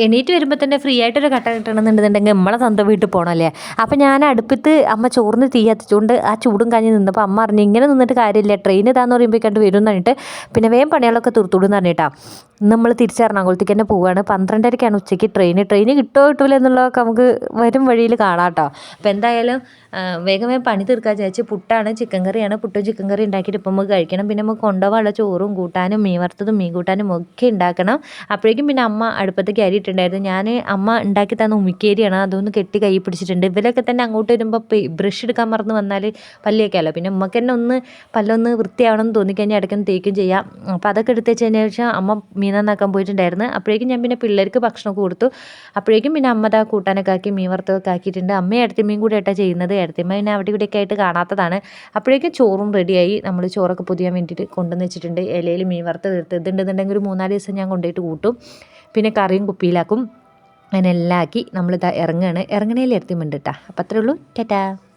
എണീറ്റ് വരുമ്പോൾ തന്നെ ഫ്രീ ആയിട്ടൊരു കട്ട കിട്ടണമെന്നുണ്ടെന്നുണ്ടെങ്കിൽ നമ്മളെ സ്വന്തം വീട്ടിൽ പോകണമല്ലേ അപ്പം ഞാൻ അടുപ്പത്ത് അമ്മ ചോറിന് തീ ആ ചൂടും കാഞ്ഞ് നിന്നപ്പോൾ അമ്മ പറഞ്ഞു ഇങ്ങനെ നിന്നിട്ട് കാര്യമില്ല ട്രെയിൻ ഇതാന്ന് പറയുമ്പോൾ കണ്ട് വരും എന്ന് പറഞ്ഞിട്ട് പിന്നെ വേഗം പണികളൊക്കെ തീർത്തുവിടും എന്ന് പറഞ്ഞിട്ടാ. നമ്മൾ തിരിച്ച് എറണാകുളത്തേക്ക് തന്നെ പോവുകയാണ് പന്ത്രണ്ടരയ്ക്കാണ് ഉച്ചയ്ക്ക് ട്രെയിൻ ട്രെയിൻ കിട്ടുമോ കിട്ടില്ല എന്നുള്ളതൊക്കെ നമുക്ക് വരും വഴിയിൽ കാണാം കേട്ടോ അപ്പോൾ എന്തായാലും വേഗം വേഗം പണി തീർക്കാൻ വിചാരിച്ച് പുട്ടാണ് ചിക്കൻ കറിയാണ്. പുട്ടും ചിക്കൻ കറി ഉണ്ടാക്കിയിട്ട് ഇപ്പം നമുക്ക് കഴിക്കണം. പിന്നെ നമുക്ക് കൊണ്ടുപോകാനുള്ള ചോറും കൂട്ടാനും മീൻ വറുത്തതും മീൻ കൂട്ടാനും ഒക്കെ ഉണ്ടാക്കണം. അപ്പോഴേക്കും പിന്നെ അമ്മ അടുപ്പത്തേക്ക് അരിയിട്ടുണ്ടായിരുന്നു ഞാൻ അമ്മ ഉണ്ടാക്കി തന്ന ഉമിക്കേരിയാണ്. അതൊന്ന് കെട്ടി കൈ പിടിച്ചിട്ടുണ്ട്. ഇവരൊക്കെ തന്നെ അങ്ങോട്ട് വരുമ്പോൾ ബ്രഷ് എടുക്കാൻ മറന്ന് വന്നാൽ പല്ലിയൊക്കെയല്ലോ പിന്നെ അമ്മയ്ക്ക് തന്നെ ഒന്ന് പല്ലൊന്ന് വൃത്തിയാവണം എന്ന് തോന്നിക്കഴിഞ്ഞാൽ ഇടയ്ക്കൊന്ന് തേക്കും ചെയ്യാം. അപ്പോൾ അതൊക്കെ എടുത്ത് വെച്ചതിന് ശേഷം അമ്മ മീൻ നന്നാക്കാൻ പോയിട്ടുണ്ടായിരുന്നു. അപ്പോഴേക്കും ഞാൻ പിന്നെ പിള്ളേർക്ക് ഭക്ഷണമൊക്കെ കൊടുത്തു. അപ്പോഴേക്കും പിന്നെ അമ്മ താ കൂട്ടാനൊക്കെ ആക്കി മീൻ വറുത്തൊക്കെ ആക്കിയിട്ടുണ്ട്. അമ്മ ഇടത്തിമ്മയും കൂടെ ആയിട്ടാണ് ചെയ്യുന്നത്. ഇടത്തിമ്മ പിന്നെ അവിടെ ഇവിടെയൊക്കെ ആയിട്ട് കാണാത്തതാണ്. അപ്പോഴേക്കും ചോറും റെഡിയായി. നമ്മൾ ചോറൊക്കെ പൊതിയാൻ വേണ്ടിയിട്ട് കൊണ്ടുവന്ന് വെച്ചിട്ടുണ്ട്. ഇലയിൽ മീൻ വറുത്ത് തീർത്ത് ഇതുണ്ടെന്നുണ്ടെങ്കിൽ ഒരു മൂന്നാൽ ദിവസം ഞാൻ കൊണ്ടുപോയിട്ട് കൂട്ടും. പിന്നെ കറിയും കുപ്പിയിലാക്കും. അതിനെല്ലാം ആക്കി നമ്മളിതാ ഇറങ്ങുകയാണ്. ഇറങ്ങണേൽ ഇടത്തിമുണ്ട് കേട്ടോ. അപ്പം അത്രേ ഉള്ളൂ. ടാറ്റാ.